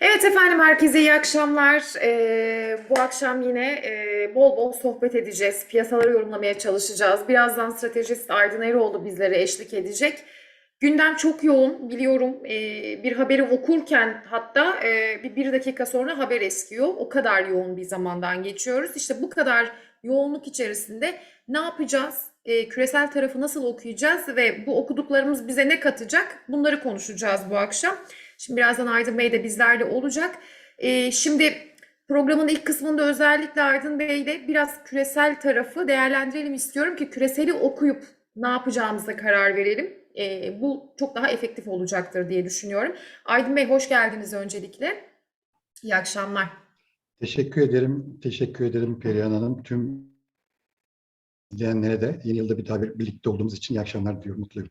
Evet efendim herkese iyi akşamlar. Ee, bu akşam yine e, bol bol sohbet edeceğiz. Piyasaları yorumlamaya çalışacağız. Birazdan stratejist Aydın Eroğlu bizlere eşlik edecek. Gündem çok yoğun biliyorum. Ee, bir haberi okurken hatta e, bir, bir dakika sonra haber eskiyor. O kadar yoğun bir zamandan geçiyoruz. İşte bu kadar yoğunluk içerisinde ne yapacağız? Ee, küresel tarafı nasıl okuyacağız ve bu okuduklarımız bize ne katacak? Bunları konuşacağız bu akşam. Şimdi birazdan Aydın Bey de bizlerle olacak. Ee, şimdi programın ilk kısmında özellikle Aydın Bey ile biraz küresel tarafı değerlendirelim istiyorum ki küreseli okuyup ne yapacağımıza karar verelim. Ee, bu çok daha efektif olacaktır diye düşünüyorum. Aydın Bey hoş geldiniz öncelikle. İyi akşamlar. Teşekkür ederim. Teşekkür ederim Perihan Hanım. Tüm izleyenlere de yeni yılda bir daha bir- birlikte olduğumuz için iyi akşamlar diliyorum. Mutluyum.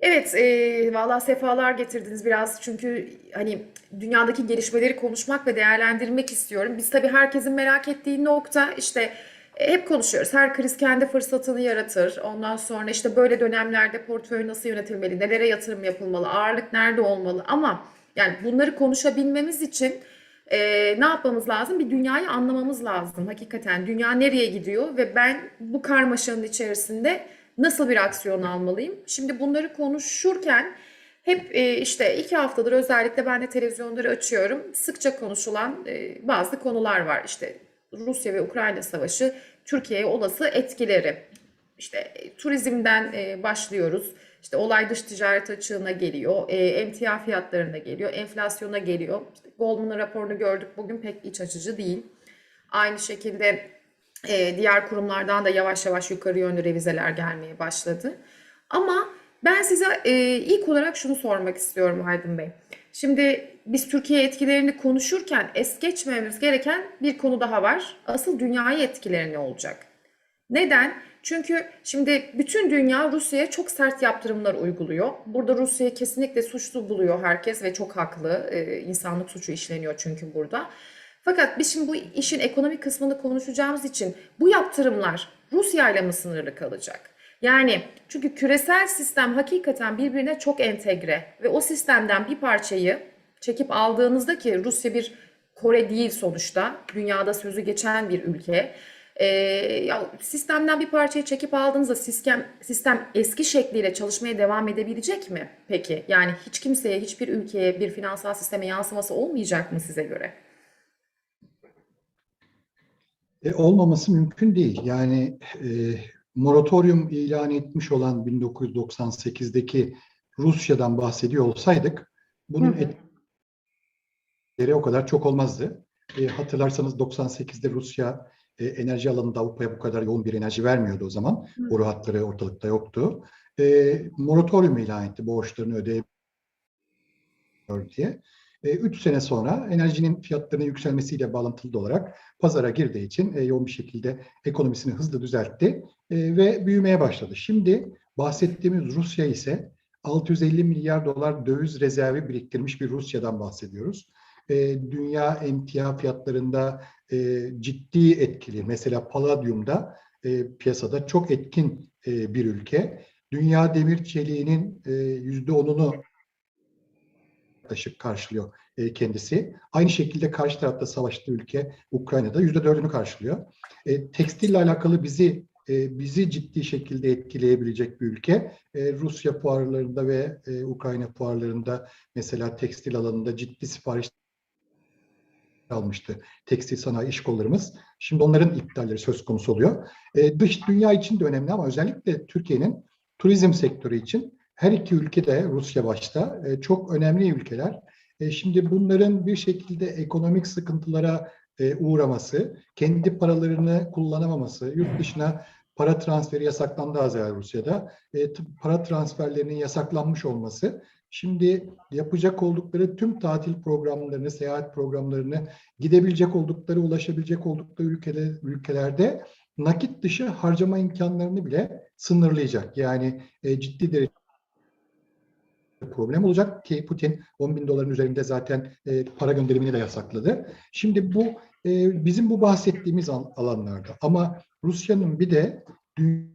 Evet, e, valla sefalar getirdiniz biraz çünkü hani dünyadaki gelişmeleri konuşmak ve değerlendirmek istiyorum. Biz tabii herkesin merak ettiği nokta işte e, hep konuşuyoruz. Her kriz kendi fırsatını yaratır. Ondan sonra işte böyle dönemlerde portföy nasıl yönetilmeli, nelere yatırım yapılmalı, ağırlık nerede olmalı ama yani bunları konuşabilmemiz için e, ne yapmamız lazım? Bir dünyayı anlamamız lazım. Hakikaten dünya nereye gidiyor ve ben bu karmaşanın içerisinde nasıl bir aksiyon almalıyım? Şimdi bunları konuşurken hep e, işte iki haftadır özellikle ben de televizyonları açıyorum. Sıkça konuşulan e, bazı konular var. İşte Rusya ve Ukrayna savaşı, Türkiye'ye olası etkileri. İşte e, turizmden e, başlıyoruz. İşte olay dış ticaret açığına geliyor, e, emtia fiyatlarına geliyor, enflasyona geliyor. İşte Goldman'ın raporunu gördük bugün pek iç açıcı değil. Aynı şekilde e, diğer kurumlardan da yavaş yavaş yukarı yönlü revizeler gelmeye başladı. Ama ben size e, ilk olarak şunu sormak istiyorum Aydın Bey. Şimdi biz Türkiye etkilerini konuşurken es geçmememiz gereken bir konu daha var. Asıl dünyayı etkileri ne olacak? Neden? Çünkü şimdi bütün dünya Rusya'ya çok sert yaptırımlar uyguluyor. Burada Rusya'yı kesinlikle suçlu buluyor herkes ve çok haklı. Ee, insanlık suçu işleniyor çünkü burada. Fakat biz şimdi bu işin ekonomik kısmını konuşacağımız için bu yaptırımlar Rusya ile mi sınırlı kalacak? Yani çünkü küresel sistem hakikaten birbirine çok entegre ve o sistemden bir parçayı çekip aldığınızda ki Rusya bir Kore değil sonuçta dünyada sözü geçen bir ülke. Ee, ya sistemden bir parçayı çekip aldığınızda sistem, sistem eski şekliyle çalışmaya devam edebilecek mi peki? Yani hiç kimseye, hiçbir ülkeye, bir finansal sisteme yansıması olmayacak mı size göre? E, olmaması mümkün değil. Yani e, moratorium ilan etmiş olan 1998'deki Rusya'dan bahsediyor olsaydık bunun etkileri o kadar çok olmazdı. E, hatırlarsanız 98'de Rusya e, enerji alanında Avrupa'ya bu kadar yoğun bir enerji vermiyordu o zaman. Hı. Boru hatları ortalıkta yoktu. E, moratorium ilan etti borçlarını ödeyemiyor diye. 3 sene sonra enerjinin fiyatlarının yükselmesiyle bağlantılı olarak pazara girdiği için e, yoğun bir şekilde ekonomisini hızlı düzeltti e, ve büyümeye başladı. Şimdi bahsettiğimiz Rusya ise 650 milyar dolar döviz rezervi biriktirmiş bir Rusya'dan bahsediyoruz. E, dünya emtia fiyatlarında e, ciddi etkili. Mesela paladyumda e, piyasada çok etkin e, bir ülke. Dünya demir çeliğinin e, %10'unu yaklaşık karşılıyor e, kendisi. Aynı şekilde karşı tarafta savaştığı ülke Ukrayna'da yüzde dördünü karşılıyor. E, tekstille alakalı bizi e, bizi ciddi şekilde etkileyebilecek bir ülke. E, Rusya fuarlarında ve e, Ukrayna fuarlarında mesela tekstil alanında ciddi sipariş almıştı tekstil sanayi iş kollarımız. Şimdi onların iptalleri söz konusu oluyor. E, dış dünya için de önemli ama özellikle Türkiye'nin turizm sektörü için her iki ülke de Rusya başta e, çok önemli ülkeler. E, şimdi bunların bir şekilde ekonomik sıkıntılara e, uğraması, kendi paralarını kullanamaması, yurt dışına para transferi yasaklandı az evvel Rusya'da. E, para transferlerinin yasaklanmış olması şimdi yapacak oldukları tüm tatil programlarını, seyahat programlarını gidebilecek oldukları, ulaşabilecek oldukları ülkeler, ülkelerde nakit dışı harcama imkanlarını bile sınırlayacak. Yani e, ciddi derecede problem olacak ki Putin 10 bin doların üzerinde zaten e, para gönderimini de yasakladı. Şimdi bu e, bizim bu bahsettiğimiz al- alanlarda ama Rusya'nın bir de dünya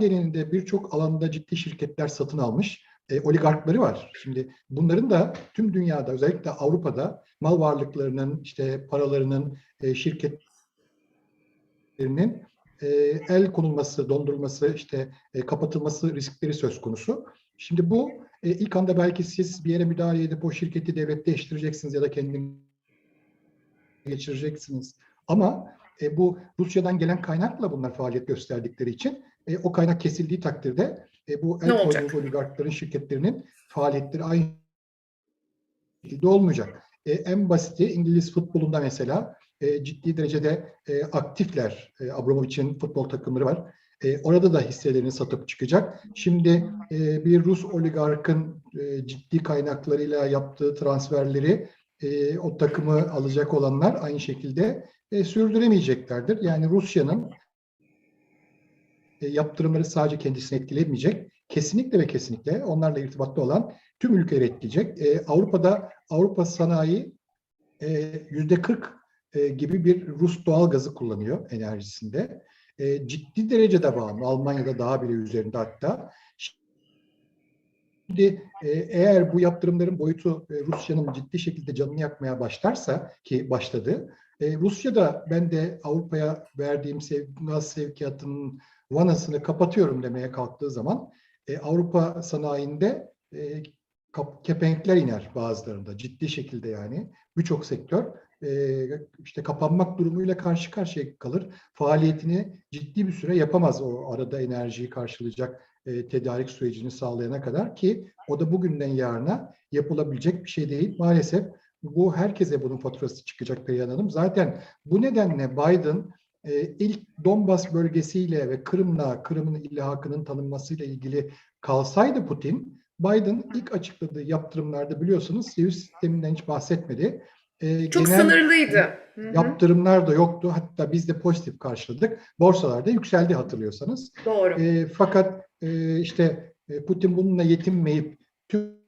genelinde birçok alanda ciddi şirketler satın almış e, oligarkları var. Şimdi bunların da tüm dünyada özellikle Avrupa'da mal varlıklarının işte paralarının e, şirketlerinin e, el konulması, dondurulması, işte e, kapatılması riskleri söz konusu. Şimdi bu e, ilk anda belki siz bir yere müdahale edip o şirketi devlet değiştireceksiniz ya da kendini geçireceksiniz. Ama e, bu Rusya'dan gelen kaynakla bunlar faaliyet gösterdikleri için e, o kaynak kesildiği takdirde e, bu el olacak? koyduğu oligarkların şirketlerinin faaliyetleri aynı şekilde olmayacak. E, en basiti İngiliz futbolunda mesela e, ciddi derecede e, aktifler. E, Abramovich'in futbol takımları var. E, orada da hisselerini satıp çıkacak. Şimdi e, bir Rus oligarkın e, ciddi kaynaklarıyla yaptığı transferleri e, o takımı alacak olanlar aynı şekilde e, sürdüremeyeceklerdir. Yani Rusya'nın yaptırımları sadece kendisini etkilemeyecek. Kesinlikle ve kesinlikle onlarla irtibatlı olan tüm ülkeleri etkileyecek. E, Avrupa'da Avrupa sanayi e, yüzde 40 e, gibi bir Rus doğal gazı kullanıyor enerjisinde. E, ciddi derecede bağımlı. Almanya'da daha bile üzerinde hatta. Şimdi e, eğer bu yaptırımların boyutu e, Rusya'nın ciddi şekilde canını yakmaya başlarsa ki başladı. E, Rusya da ben de Avrupa'ya verdiğim gaz sevkiyatının vanasını kapatıyorum demeye kalktığı zaman e, Avrupa sanayinde e, kap, kepenkler iner bazılarında ciddi şekilde yani birçok sektör e, işte kapanmak durumuyla karşı karşıya kalır. Faaliyetini ciddi bir süre yapamaz o arada enerjiyi karşılayacak e, tedarik sürecini sağlayana kadar ki o da bugünden yarına yapılabilecek bir şey değil. Maalesef bu herkese bunun faturası çıkacak Perihan Hanım. Zaten bu nedenle Biden e, ilk Donbas bölgesiyle ve Kırım'la, Kırım'ın illahakının tanınmasıyla ilgili kalsaydı Putin, Biden ilk açıkladığı yaptırımlarda biliyorsunuz Sivil sisteminden hiç bahsetmedi. E, Çok genel- sınırlıydı. Yaptırımlar da yoktu. Hatta biz de pozitif karşıladık. Borsalarda yükseldi hatırlıyorsanız. Doğru. E, fakat e, işte e, Putin bununla yetinmeyip tüm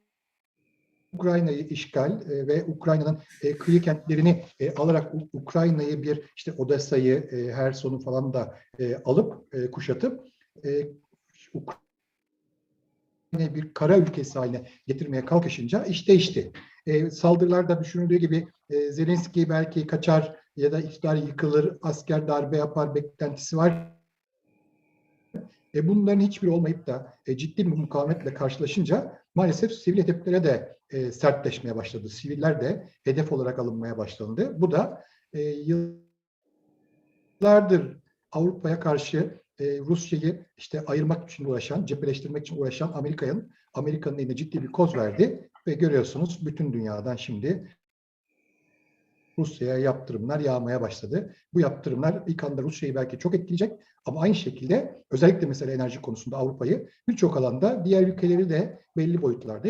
Ukrayna'yı işgal e, ve Ukrayna'nın e, kıyı kentlerini e, alarak Ukrayna'yı bir işte Odessa'yı, Herson'u falan da alıp kuşatıp Ukrayna'yı bir kara ülkesi haline getirmeye kalkışınca iş değişti. Saldırılarda düşünüldüğü gibi Zelenski belki kaçar ya da iktidar yıkılır, asker darbe yapar beklentisi var. E, bunların hiçbiri olmayıp da e, ciddi bir mukavemetle karşılaşınca maalesef sivil hedeflere de e, sertleşmeye başladı. Siviller de hedef olarak alınmaya başlandı. Bu da e, yıllardır Avrupa'ya karşı e, Rusya'yı işte ayırmak için uğraşan, cepheleştirmek için uğraşan Amerika'nın Amerika'nın eline ciddi bir koz verdi ve görüyorsunuz bütün dünyadan şimdi Rusya'ya yaptırımlar yağmaya başladı. Bu yaptırımlar ilk anda Rusya'yı belki çok etkileyecek ama aynı şekilde özellikle mesela enerji konusunda Avrupa'yı birçok alanda diğer ülkeleri de belli boyutlarda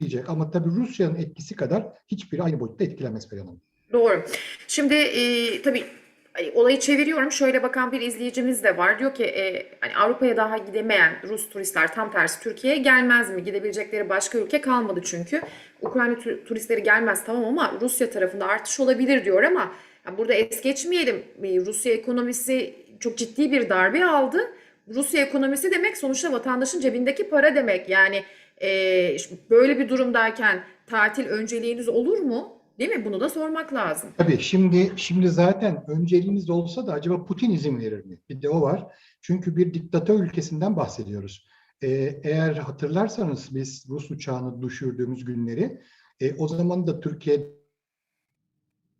etkileyecek. Ama tabii Rusya'nın etkisi kadar hiçbiri aynı boyutta etkilenmez Perihan Hanım. Doğru. Şimdi e, tabii hani olayı çeviriyorum. Şöyle bakan bir izleyicimiz de var. Diyor ki e, hani Avrupa'ya daha gidemeyen Rus turistler tam tersi Türkiye'ye gelmez mi? Gidebilecekleri başka ülke kalmadı çünkü. Ukrayna tu- turistleri gelmez tamam ama Rusya tarafında artış olabilir diyor ama ya burada es geçmeyelim. E, Rusya ekonomisi çok ciddi bir darbe aldı. Rusya ekonomisi demek sonuçta vatandaşın cebindeki para demek. Yani e, böyle bir durumdayken tatil önceliğiniz olur mu? Değil mi? Bunu da sormak lazım. Tabii şimdi şimdi zaten önceliğiniz olsa da acaba Putin izin verir mi? Bir de o var. Çünkü bir diktatör ülkesinden bahsediyoruz. Ee, eğer hatırlarsanız biz Rus uçağını düşürdüğümüz günleri e, o zaman da Türkiye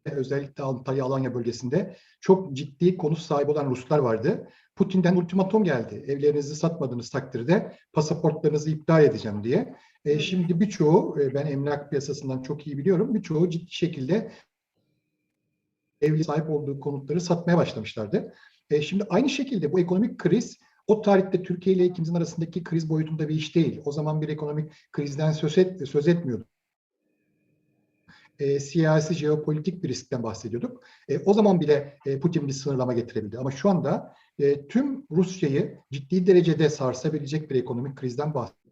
özellikle Antalya Alanya bölgesinde çok ciddi konut sahibi olan Ruslar vardı. Putin'den ultimatom geldi. Evlerinizi satmadığınız takdirde pasaportlarınızı iptal edeceğim diye. E, şimdi birçoğu, e, ben emlak piyasasından çok iyi biliyorum, birçoğu ciddi şekilde evli sahip olduğu konutları satmaya başlamışlardı. E, şimdi aynı şekilde bu ekonomik kriz o tarihte Türkiye ile ikimizin arasındaki kriz boyutunda bir iş değil. O zaman bir ekonomik krizden söz, et, söz etmiyorduk. E, siyasi, jeopolitik bir riskten bahsediyorduk. E, o zaman bile e, Putin bir sınırlama getirebildi. Ama şu anda e, tüm Rusya'yı ciddi derecede sarsabilecek bir ekonomik krizden bahsediyoruz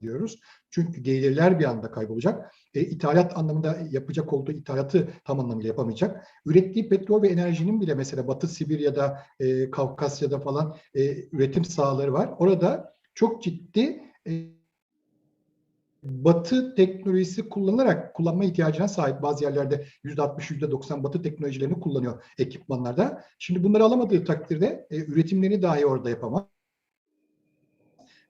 diyoruz. Çünkü gelirler bir anda kaybolacak. E, ithalat anlamında yapacak olduğu ithalatı tam anlamıyla yapamayacak. Ürettiği petrol ve enerjinin bile mesela Batı Sibirya'da, e, Kafkasya'da falan e, üretim sahaları var. Orada çok ciddi e, Batı teknolojisi kullanılarak kullanma ihtiyacına sahip bazı yerlerde %60, %90 Batı teknolojilerini kullanıyor ekipmanlarda. Şimdi bunları alamadığı takdirde e, üretimlerini dahi orada yapamaz.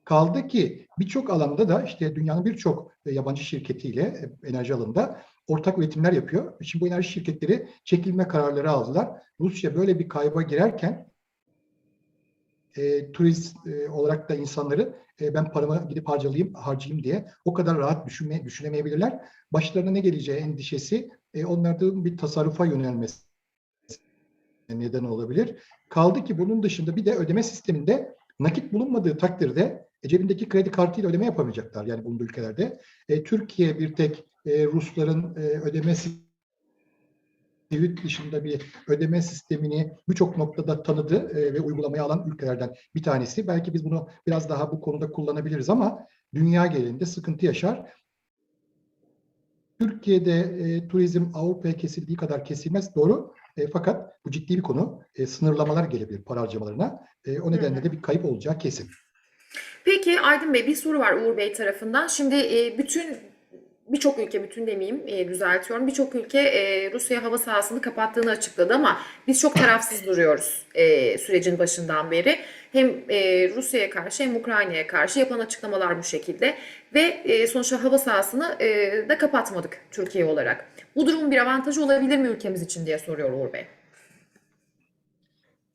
Kaldı ki birçok alanda da işte dünyanın birçok e, yabancı şirketiyle e, enerji alanında ortak üretimler yapıyor. Şimdi bu enerji şirketleri çekilme kararları aldılar. Rusya böyle bir kayba girerken e, turist e, olarak da insanları e, ben paramı gidip harcalayayım, harcayayım diye o kadar rahat düşünme, düşünemeyebilirler. Başlarına ne geleceği endişesi e, onlardan bir tasarrufa yönelmesi neden olabilir. Kaldı ki bunun dışında bir de ödeme sisteminde nakit bulunmadığı takdirde e, cebindeki kredi kartıyla ödeme yapamayacaklar yani bulunduğu ülkelerde. E, Türkiye bir tek e, Rusların e, ödeme sistemi devlet dışında bir ödeme sistemini birçok noktada tanıdı e, ve uygulamaya alan ülkelerden bir tanesi. Belki biz bunu biraz daha bu konuda kullanabiliriz ama dünya genelinde sıkıntı yaşar. Türkiye'de e, turizm Avrupa'ya kesildiği kadar kesilmez doğru. E, fakat bu ciddi bir konu. E, sınırlamalar gelebilir para harcamalarına. E, o nedenle de bir kayıp olacağı kesin. Peki Aydın Bey bir soru var Uğur Bey tarafından. Şimdi e, bütün birçok ülke, bütün demeyeyim e, düzeltiyorum. Birçok ülke e, Rusya hava sahasını kapattığını açıkladı ama biz çok tarafsız duruyoruz e, sürecin başından beri. Hem e, Rusya'ya karşı hem Ukrayna'ya karşı yapılan açıklamalar bu şekilde. Ve e, sonuçta hava sahasını e, da kapatmadık Türkiye olarak. Bu durumun bir avantajı olabilir mi ülkemiz için diye soruyor Uğur Bey.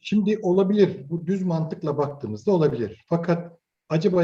Şimdi olabilir. Bu düz mantıkla baktığımızda olabilir. Fakat acaba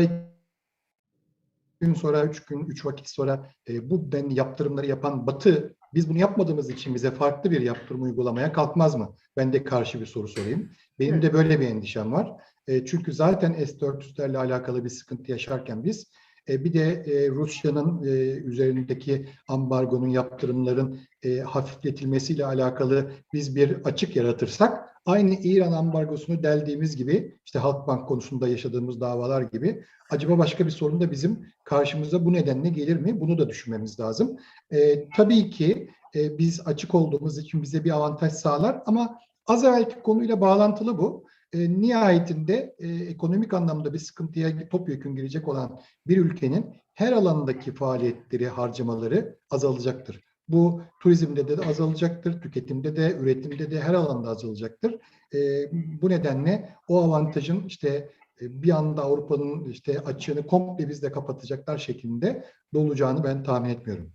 gün sonra, üç gün, üç vakit sonra e, bu denli yaptırımları yapan Batı biz bunu yapmadığımız için bize farklı bir yaptırım uygulamaya kalkmaz mı? Ben de karşı bir soru sorayım. Benim Hı. de böyle bir endişem var. E, çünkü zaten S-400'lerle alakalı bir sıkıntı yaşarken biz e, bir de e, Rusya'nın e, üzerindeki ambargonun, yaptırımların e, hafifletilmesiyle alakalı biz bir açık yaratırsak aynı İran ambargosunu deldiğimiz gibi işte Halkbank konusunda yaşadığımız davalar gibi acaba başka bir sorun da bizim karşımıza bu nedenle gelir mi? Bunu da düşünmemiz lazım. E, tabii ki e, biz açık olduğumuz için bize bir avantaj sağlar ama az evvelki konuyla bağlantılı bu. E, nihayetinde e, ekonomik anlamda bir sıkıntıya topyekun girecek olan bir ülkenin her alandaki faaliyetleri, harcamaları azalacaktır. Bu turizmde de azalacaktır, tüketimde de, üretimde de her alanda azalacaktır. E, bu nedenle o avantajın işte e, bir anda Avrupa'nın işte açığını komple bizde kapatacaklar şeklinde dolacağını ben tahmin etmiyorum.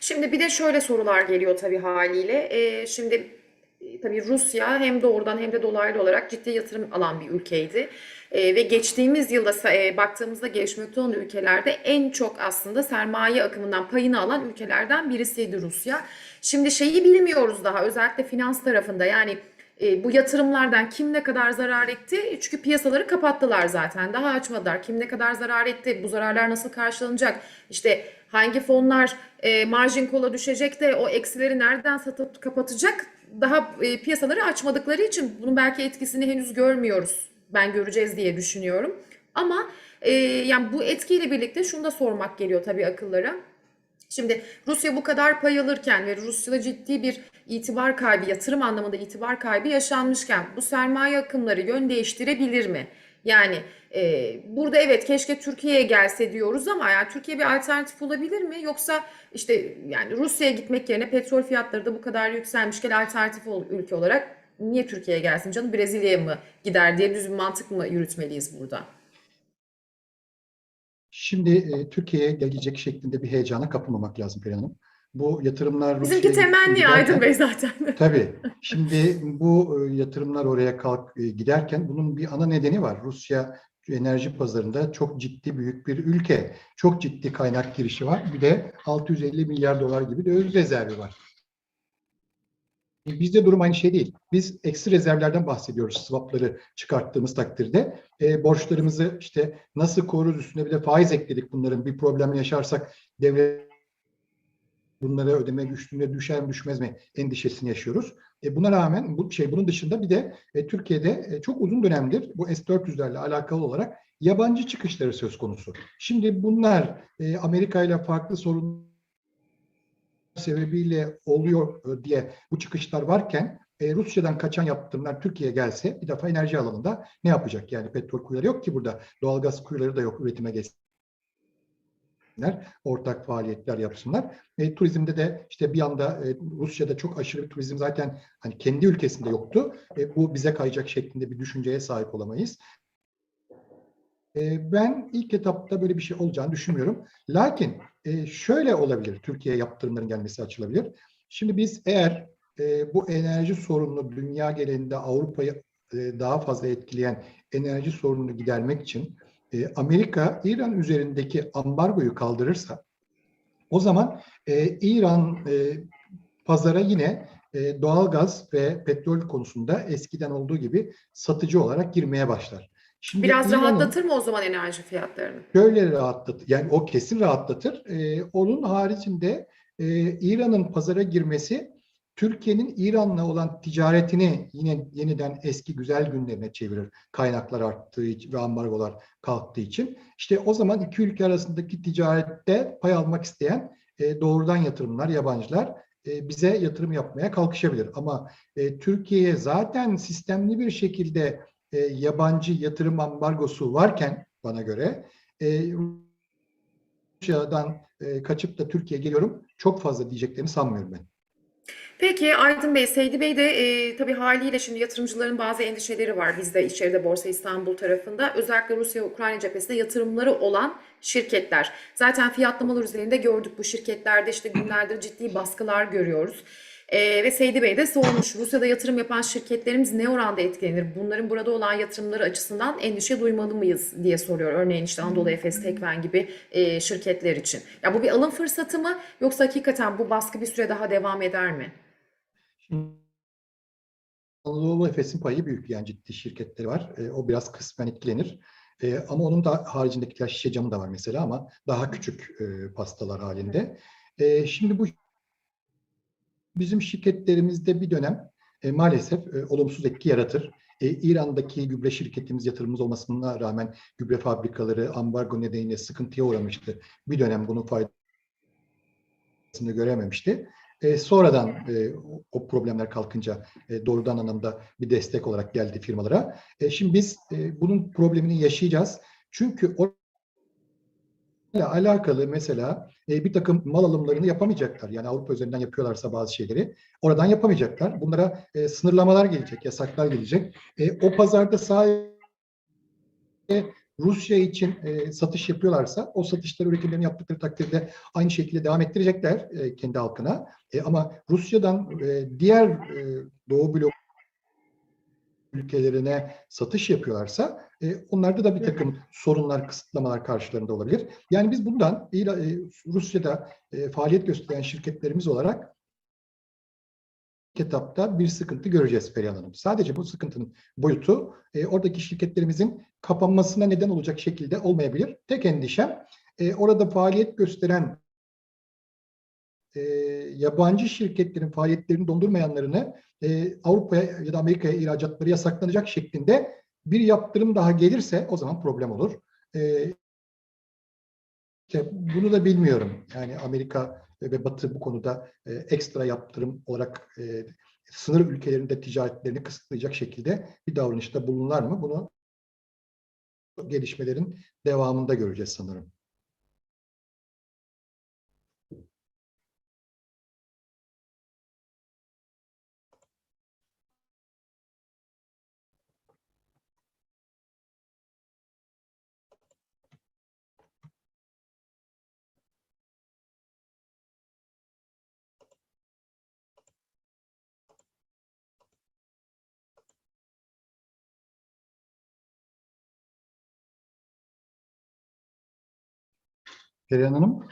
Şimdi bir de şöyle sorular geliyor tabii haliyle. Ee, şimdi tabii Rusya hem doğrudan hem de dolaylı olarak ciddi yatırım alan bir ülkeydi. Ee, ve geçtiğimiz yılda e, baktığımızda gelişmekte olan ülkelerde en çok aslında sermaye akımından payını alan ülkelerden birisiydi Rusya. Şimdi şeyi bilmiyoruz daha özellikle finans tarafında yani e, bu yatırımlardan kim ne kadar zarar etti? Çünkü piyasaları kapattılar zaten. Daha açmadılar. Kim ne kadar zarar etti? Bu zararlar nasıl karşılanacak? İşte hangi fonlar e, margin call'a düşecek de o eksileri nereden satıp kapatacak? Daha e, piyasaları açmadıkları için bunun belki etkisini henüz görmüyoruz. Ben göreceğiz diye düşünüyorum. Ama e, yani bu etkiyle birlikte şunu da sormak geliyor tabii akıllara. Şimdi Rusya bu kadar pay alırken ve Rusya'da ciddi bir itibar kaybı, yatırım anlamında itibar kaybı yaşanmışken bu sermaye akımları yön değiştirebilir mi? Yani e, burada evet keşke Türkiye'ye gelse diyoruz ama yani Türkiye bir alternatif olabilir mi? Yoksa işte yani Rusya'ya gitmek yerine petrol fiyatları da bu kadar yükselmişken alternatif ülke olarak niye Türkiye'ye gelsin canım Brezilya'ya mı gider diye düz bir mantık mı yürütmeliyiz burada? Şimdi e, Türkiye'ye gelecek şeklinde bir heyecana kapılmamak lazım Perihan Hanım. Bu yatırımlar Bizimki Rusya'ya temenni giderken- Aydın Bey zaten. Tabii. Şimdi bu e, yatırımlar oraya kalk e, giderken bunun bir ana nedeni var. Rusya enerji pazarında çok ciddi büyük bir ülke. Çok ciddi kaynak girişi var. Bir de 650 milyar dolar gibi döviz rezervi var. Bizde durum aynı şey değil. Biz eksi rezervlerden bahsediyoruz swapları çıkarttığımız takdirde. E, borçlarımızı işte nasıl koruruz üstüne bir de faiz ekledik bunların bir problem yaşarsak devlet bunları ödeme güçlüğüne düşer mi düşmez mi endişesini yaşıyoruz. E, buna rağmen bu şey bunun dışında bir de e, Türkiye'de e, çok uzun dönemdir bu S-400'lerle alakalı olarak yabancı çıkışları söz konusu. Şimdi bunlar e, Amerika ile farklı sorun sebebiyle oluyor e, diye bu çıkışlar varken e, Rusya'dan kaçan yaptırımlar Türkiye'ye gelse bir defa enerji alanında ne yapacak? Yani petrol kuyuları yok ki burada. Doğalgaz kuyuları da yok üretime geçsinler. Ortak faaliyetler yapsınlar. E, turizmde de işte bir anda e, Rusya'da çok aşırı bir turizm zaten hani kendi ülkesinde yoktu. E, bu bize kayacak şeklinde bir düşünceye sahip olamayız. E, ben ilk etapta böyle bir şey olacağını düşünmüyorum. Lakin e, şöyle olabilir. Türkiye'ye yaptırımların gelmesi açılabilir. Şimdi biz eğer e, bu enerji sorununu dünya genelinde Avrupa'yı e, daha fazla etkileyen enerji sorununu gidermek için e, Amerika İran üzerindeki ambargoyu kaldırırsa o zaman e, İran e, pazara yine e, doğalgaz ve petrol konusunda eskiden olduğu gibi satıcı olarak girmeye başlar. Şimdi Biraz rahatlatır mı o zaman enerji fiyatlarını? Şöyle rahatlatır, yani o kesin rahatlatır. Ee, onun haricinde e, İran'ın pazara girmesi Türkiye'nin İran'la olan ticaretini yine yeniden eski güzel günlerine çevirir. Kaynaklar arttığı için ve ambargolar kalktığı için. İşte o zaman iki ülke arasındaki ticarette pay almak isteyen e, doğrudan yatırımlar, yabancılar e, bize yatırım yapmaya kalkışabilir. Ama e, Türkiye'ye zaten sistemli bir şekilde e, yabancı yatırım ambargosu varken bana göre e, Rusya'dan e, kaçıp da Türkiye'ye geliyorum çok fazla diyeceklerini sanmıyorum ben. Peki Aydın Bey, Seydi Bey de e, tabii haliyle şimdi yatırımcıların bazı endişeleri var bizde içeride Borsa İstanbul tarafında. Özellikle Rusya ve Ukrayna cephesinde yatırımları olan şirketler. Zaten fiyatlamalar üzerinde gördük bu şirketlerde işte günlerdir ciddi baskılar görüyoruz. E, ve Seydi Bey de sormuş Rusya'da yatırım yapan şirketlerimiz ne oranda etkilenir? Bunların burada olan yatırımları açısından endişe duymalı mıyız diye soruyor. Örneğin işte Anadolu Efes, Tekven gibi e, şirketler için. Ya bu bir alım fırsatı mı yoksa hakikaten bu baskı bir süre daha devam eder mi? Anadolu Efes'in payı büyük yani ciddi şirketleri var. E, o biraz kısmen etkilenir. E, ama onun da haricindekiler şişe camı da var mesela ama daha küçük e, pastalar halinde. E, şimdi bu bizim şirketlerimizde bir dönem e, maalesef e, olumsuz etki yaratır. E, İran'daki gübre şirketimiz yatırımımız olmasına rağmen gübre fabrikaları ambargo nedeniyle sıkıntıya uğramıştı. Bir dönem bunun faydasını görememişti. E, sonradan e, o- problemler kalkınca e, doğrudan anlamda bir destek olarak geldi firmalara. E, şimdi biz e, bunun problemini yaşayacağız. Çünkü o ile alakalı mesela e, bir takım mal alımlarını yapamayacaklar. Yani Avrupa üzerinden yapıyorlarsa bazı şeyleri oradan yapamayacaklar. Bunlara e, sınırlamalar gelecek, yasaklar gelecek. E, o pazarda sadece Rusya için e, satış yapıyorlarsa o satışları üretimlerini yaptıkları takdirde aynı şekilde devam ettirecekler e, kendi halkına. E, ama Rusya'dan e, diğer e, Doğu blok ülkelerine satış yapıyorlarsa e, onlarda da bir takım sorunlar, kısıtlamalar karşılarında olabilir. Yani biz bundan e, Rusya'da e, faaliyet gösteren şirketlerimiz olarak etapta bir sıkıntı göreceğiz Perihan Hanım. Sadece bu sıkıntının boyutu e, oradaki şirketlerimizin kapanmasına neden olacak şekilde olmayabilir. Tek endişem e, orada faaliyet gösteren e, yabancı şirketlerin faaliyetlerini dondurmayanlarını e, Avrupa'ya ya da Amerika'ya ihracatları yasaklanacak şeklinde bir yaptırım daha gelirse o zaman problem olur. E, işte bunu da bilmiyorum. Yani Amerika ve Batı bu konuda e, ekstra yaptırım olarak e, sınır ülkelerinde ticaretlerini kısıtlayacak şekilde bir davranışta bulunurlar mı? Bunu gelişmelerin devamında göreceğiz sanırım. Perihan Hanım?